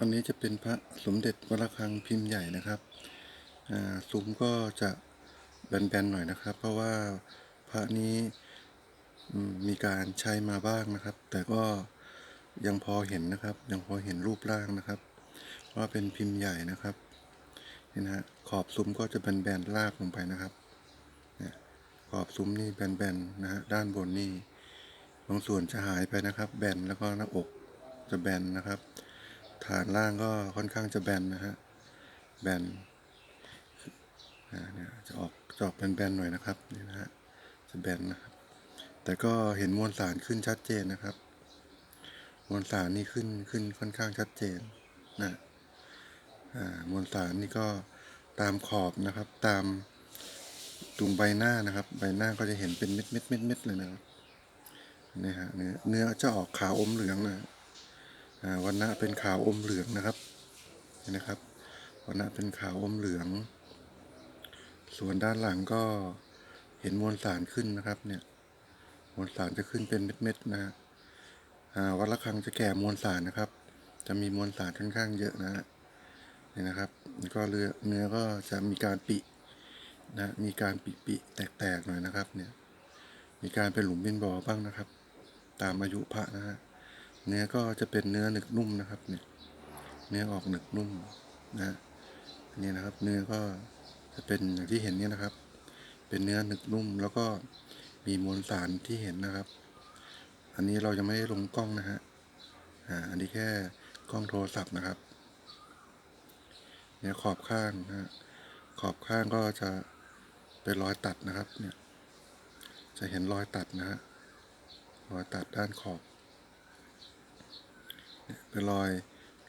อันนี้จะเป็นพระสมเด็จวระฆังพิมพ์ใหญ่นะครับซุ้มก็จะแบนๆหน่อยนะครับ เพราะว่าพระนี้มีการใช้มาบ้างนะครับ แต่ก็ยังพอเห็นนะครับ ยังพอเห็นรูปร่างนะครับ ว่าเป็นพิมพ์ใหญ่นะครับนี่นะฮะขอบซุ้มก็จะแบนๆลากลงไปนะครับเนี่ยขอบซุ้มนี่แบนๆนะฮะด้านบนนี่บางส่วนจะหายไปนะครับ แบนแล้วก็หน้าอกจะแบนนะครับ ฐานล่างก็ค่อนข้างจะแบนนะฮะ แบนเนี่ยจะออกจะออกแบนๆหน่อยนะครับนี่นะฮะ จะแบนนะครับ แต่ก็เห็นมวลสารขึ้นชัดเจนนะครับ มวลสารนี่ขึ้นขึ้นค่อนข้างชัดเจนนะอ่ามวลสารนี่ก็ตามขอบนะครับ ตามตรงใบหน้านะครับ ใบหน้าก็จะเห็นเป็นเม็ดเม็ดเม็ดเม็ดเลยนะครับนี่ฮะเนื้อเนื้อจะออกขาวอมเหลืองนะ วันณะเป็นขาวอมเหลืองนะครับเห็นนะครับวันณะเป็นขาวอมเหลือง ส่วนด้านหลังก็เห็นมวลสารขึ้นนะครับเนี่ยมวลสารจะขึ้นเป็นเม็ดๆนะฮะอ่าวัดระฆังจะแก่มวลสารนะครับ จะมีมวลสารค่อนข้างเยอะนะฮะนี่นะครับแล้วก็เรือเนื้อก็จะมีการปินะมีการปิปิแตกๆหน่อยนะครับเนี่ยมีการเป็นหลุมเป็นบ่อบ้างนะครับ ตามอายุพระนะฮะ เนื้อก็จะเป็นเนื้อหนึกนุ่มนะครับเนี่ยเนื้อออกหนึกนุ่มนะนนี้นะครับ เนื้อก็จะเป็นอย่างที่เห็นเนี่ยนะครับ เป็นเนื้อหนึกนุ่ม แล้วก็มีมวลสารที่เห็นนะครับ อันนี้เรายังไม่ได้ลงกล้องนะฮะอ่าอันนี้แค่กล้องโทรศัพท์นะครับเนี่ยขอบข้างนะฮะขอบข้างก็จะเป็นรอยตัดนะครับ เนี่ย จะเห็นรอยตัดนะฮะรอยตัดด้านขอบ เป็นรอย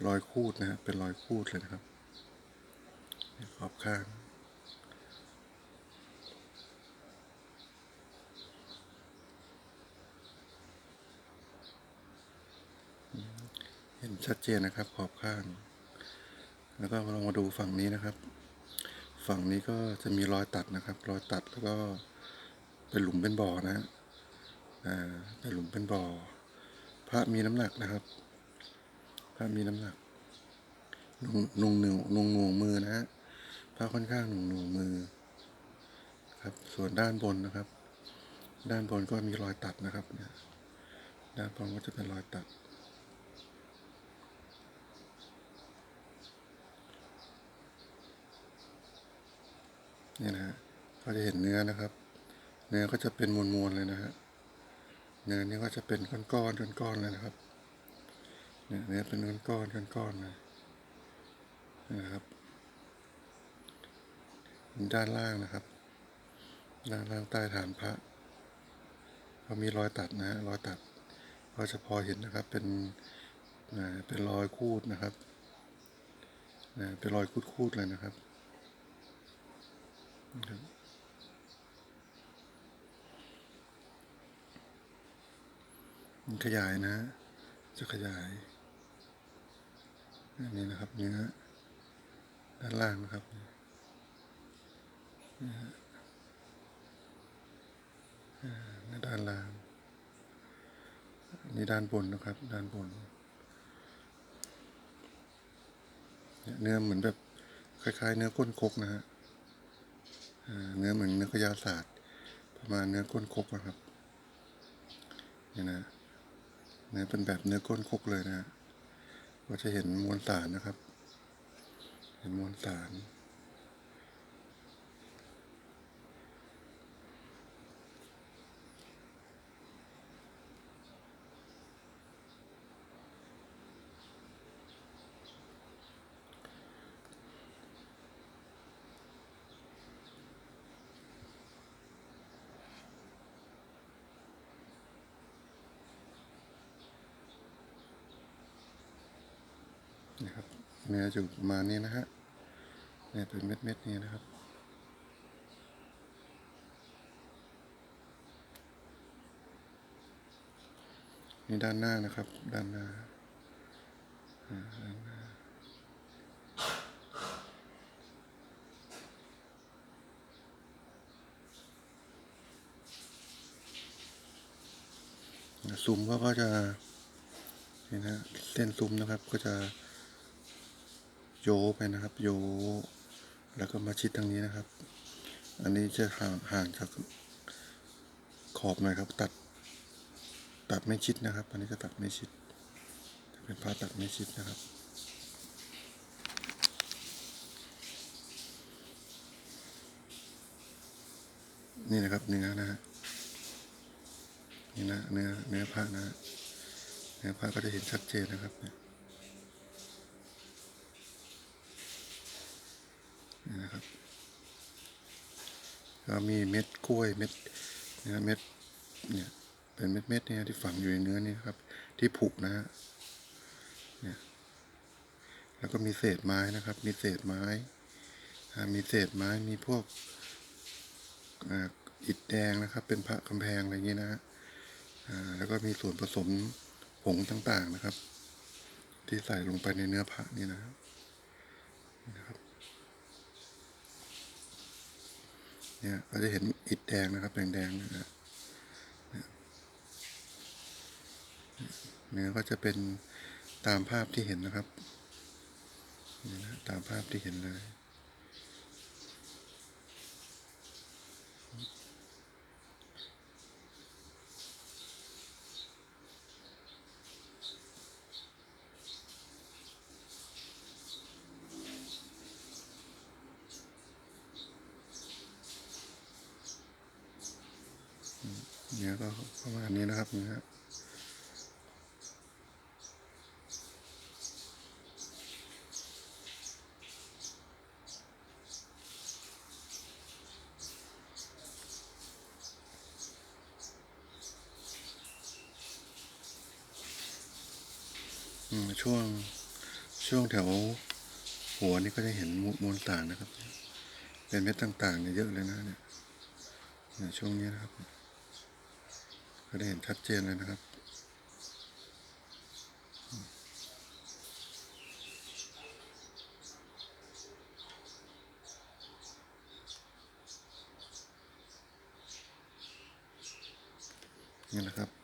รอยคูดนะฮะเป็นรอยคูดเลยนะครับขอบข้างเห็นชัดเจนนะครับ ขอบข้าง แล้วก็ลองมาดูฝั่งนี้นะครับ ฝั่งนี้ก็จะมีรอยตัดนะครับ รอยตัดแล้วก็เป็นหลุมเป็นบ่อนะฮะอ่าเป็นหลุมเป็นบ่อ พระมีน้ำหนักนะครับ พระมีน้ำหนักนุ่งนุ่งหนึ่งนุ่งหน่วงมือนะฮะพระค่อนข้างหนุ่งหน่วงมือ ครับ ส่วนด้านบนนะครับ ด้านบนก็มีรอยตัดนะครับเนี่ยด้านบนก็จะเป็นรอยตัดเนี่ยนะฮะก็จะเห็นเนื้อนะครับ เนื้อก็จะเป็นมวลๆเลยนะฮะเนื้อนี่ก็จะเป็นก้อนๆก้อนๆเลยนะครับ เนี่ยเนื้อเป็นก้อนๆก้อนๆเลยนะครับ ด้านล่างนะครับ ด้านล่างใต้ฐานพระก็มีรอยตัดนะรอยตัดก็จะพอเห็นนะครับเป็นเป็นรอยคูดนะครับเป็นรอยคูดๆเลยนะครับขยายนะ จะขยาย อันนี้นะครับเนื้อด้านล่างนะครับนี่ฮะอ่าเนื้อด้านล่างนี่ด้านบนนะครับ ด้านบนเนื้อเหมือนแบบคล้าย ๆ เนื้อก้นคกนะฮะเนื้อเหมือนเนื้อกระยาศาสตร์ประมาณเนื้อก้นคกนะครับนี่นะเนื้อเป็นแบบเนื้อก้นคกเลยนะฮะ ก็จะเห็นมวลสารนะครับ เห็นมวลสาร นะครับ เนื้ออยู่ประมาณนี้นะฮะเนี่ยเป็นเม็ดเม็ดๆนี้นะครับ นี่ด้านหน้านะครับ ด้านหน้าด้านหน้าซุ้มก็ก็จะนี่นนะเส้นซุ้มนะครับก็จะ โยไปนะครับ โย แล้วก็มาชิดทางนี้นะครับ อันนี้จะห่างห่างจากขอบหน่อยครับ ตัด ตัดไม่ชิดนะครับ อันนี้จะตัดไม่ชิดเป็นผ้าตัดไม่ชิดนะครับนี่นะครับเนื้อนะฮะนี่นะเนื้อเนื้อผ้านะฮะเนื้อผ้าก็จะเห็นชัดเจนนะครับเนี่ยนี่นะครับ ก็มีเม็ดกล้วยเม็ดเนื้อเม็ดเนี่ยเป็นเม็ดเม็ดเนี่ยที่ฝังอยู่ในเนื้อนี่ครับ ที่ผุนะฮะเนี่ยแล้วก็มีเศษไม้นะครับ มีเศษไม้มีเศษไม้มีพวกอิฐแดงนะครับ เป็นพระกำแพงอะไรอย่างนี้นะฮะแล้วก็มีส่วนผสมผงต่างๆนะครับ ที่ใส่ลงไปในเนื้อพระนี่นะครับนี่นะครับ เนี่ยเราจะเห็นอิดแดงนะครับ แดงๆนะฮะเนี่ยเนื้อก็จะเป็นตามภาพที่เห็นนะครับนี่นะตามภาพที่เห็นเลย เนื้อก็ประมาณนี้นะครับเนื้ออืมช่วงช่วงแถวหัวนี่ก็จะเห็นมมวลต่างนะครับ เป็นเม็ดต่างๆเนี่ยเยอะเลยนะเนี่ยเนี่ยช่วงนี้นะครับ ก็ได้เห็นชัดเจนเลยนะครับ นี่นะครับ